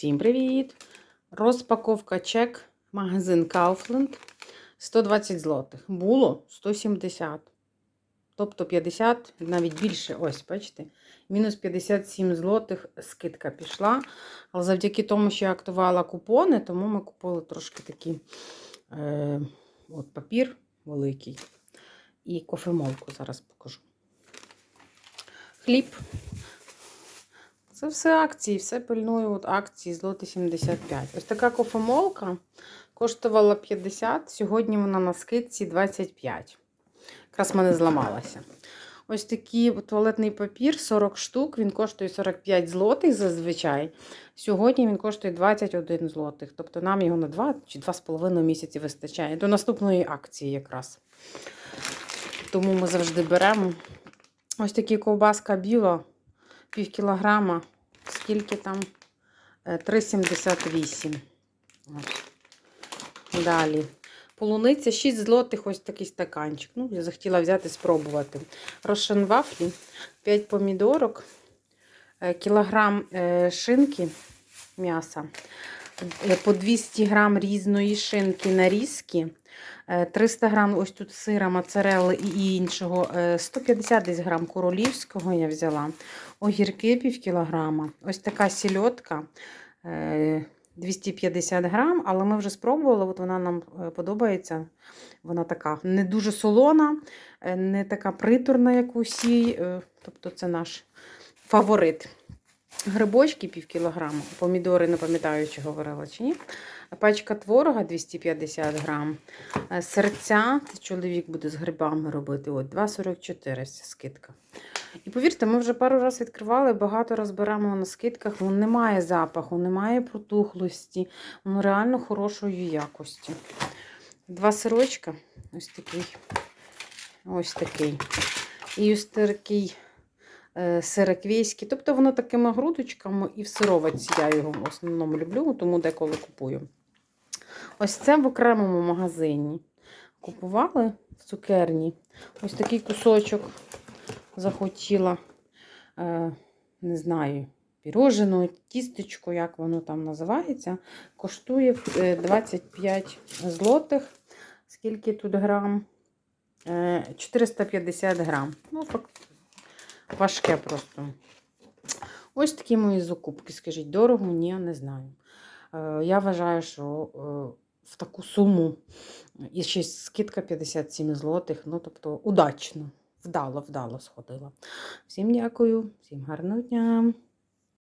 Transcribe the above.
Всім привіт! Розпаковка чек, магазин Kaufland. 120 злотих. Було 170. Тобто 50, навіть більше. Ось, бачите, мінус 57 злотих скидка пішла. Але завдяки тому, що я актувала купони, тому ми купили трошки такий е, от папір великий. І кофемолку зараз покажу. Хліб. Це все акції, все пильную от акції злоти 75. Ось така кофемолка коштувала 50, сьогодні вона на скидці 25. Якраз в мене зламалася. Ось такий туалетний папір 40 штук, він коштує 45 злотих зазвичай. Сьогодні він коштує 21 злотих. Тобто нам його на 2 чи 2,5 місяці вистачає. До наступної акції якраз. Тому ми завжди беремо. Ось такі ковбаска біла, пів кілограма. Скільки там? Е, 3,78. Далі. Полуниця 6 злотих, ось такий стаканчик. Ну, я захотіла взяти, спробувати. Рошен вафлі, 5 помідорок, е, кілограм е, шинки м'яса, е, по 200 грам різної шинки нарізки, е, 300 грам ось тут сира, моцарелли і іншого, е, 150 десь грам королівського я взяла, огірки пів кілограма, ось така сільотка. е, 250 грам, але ми вже спробували, от вона нам е, подобається. Вона така не дуже солона, е, не така приторна, як усі. е, Тобто це наш фаворит. Грибочки пів кілограма, помідори, не пам'ятаю, чи говорила чи ні. Пачка творога 250 грам. Е, Серця, чоловік буде з грибами робити. От 2,44 скидка. І повірте, ми вже пару разів відкривали, багато розберемо на скидках. Воно немає запаху, немає протухлості, воно реально хорошої якості. Два сирочка, ось такий. Ось такий. І ось такий е. Тобто воно такими грудочками і в сироватці я його в основному люблю, тому деколи купую. Ось це в окремому магазині. Купували в цукерні. Ось такий кусочок захотіла, е, не знаю, пірожину, тістечко, як воно там називається. Коштує е, 25 злотих. Скільки тут грам? Е, 450 грам. Ну, важке просто. Ось такі мої закупки. Скажіть, дорого? Ні, не знаю. Е, Я вважаю, що е, в таку суму і ще скидка 57 злотих. Ну, тобто, удачно. Вдало, вдало сходила. Всім дякую, всім гарного дня.